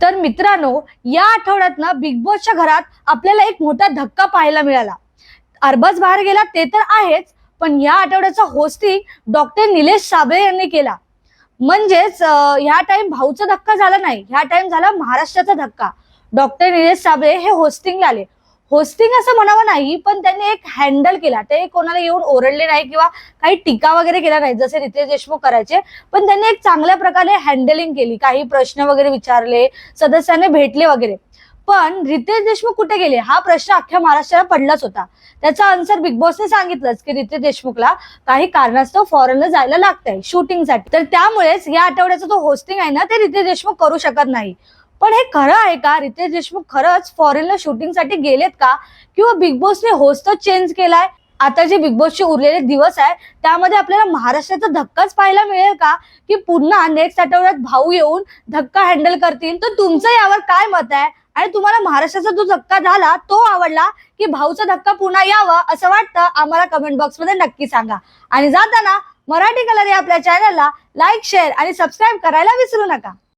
तर मित्रांनो या आठवड्यात ना बिग बॉसच्या घरात आपल्याला एक मोठा धक्का पाहायला मिळाला. अरबाज बाहेर गेला ते तर आहेच पण या आठवड्याचा होस्टिंग डॉक्टर निलेश साबळे यांनी केला. म्हणजेच ह्या टाइम भाऊचा धक्का झाला नाही ह्या टाइम झाला महाराष्ट्राचा धक्का. डॉक्टर निलेश साबळे हे होस्टिंगला आले. होस्टिंग असं म्हणावं नाही पण त्यांनी एक हँडल केला. ते कोणाला येऊन ओरडले नाही किंवा काही टीका वगैरे केला नाही जसे रितेश देशमुख करायचे पण त्यांनी एक चांगल्या प्रकारे हँडलिंग केली. काही प्रश्न वगैरे विचारले सदस्यांनी भेटले वगैरे. पण रितेश देशमुख कुठे गेले? हा प्रश्न अख्ख्या महाराष्ट्राला पडलाच होता. त्याचा आन्सर बिग बॉसने सांगितलंच की रितेश देशमुखला काही कारणास्तव फॉरेनला जायला लागतंय शूटिंगसाठी तर त्यामुळेच या आठवड्याचा जो होस्टिंग आहे ना ते रितेश देशमुख करू शकत नाही. पण हे खरं आहे का? रितेश देशमुख खरंच फॉरेनला शूटिंगसाठी गेलेत का? किंवा बिग बॉसने होस्टच चेंज केलाय? आता जे बिग बॉसचे उरलेले दिवस आहे त्यामध्ये आपल्याला महाराष्ट्राचा धक्काच पाहायला मिळेल का? की पुन्हा नेक्स्ट आठवड्यात भाऊ येऊन धक्का हँडल करतील? तर तुमचं यावर काय मत आहे? आणि तुम्हाला महाराष्ट्राचा जो धक्का झाला तो आवडला की भाऊचा धक्का पुन्हा यावा असं वाटतं? आम्हाला कमेंट बॉक्समध्ये नक्की सांगा. आणि जाताना मराठी कलर या आपल्या चॅनलला लाईक शेअर आणि सबस्क्राईब करायला विसरू नका.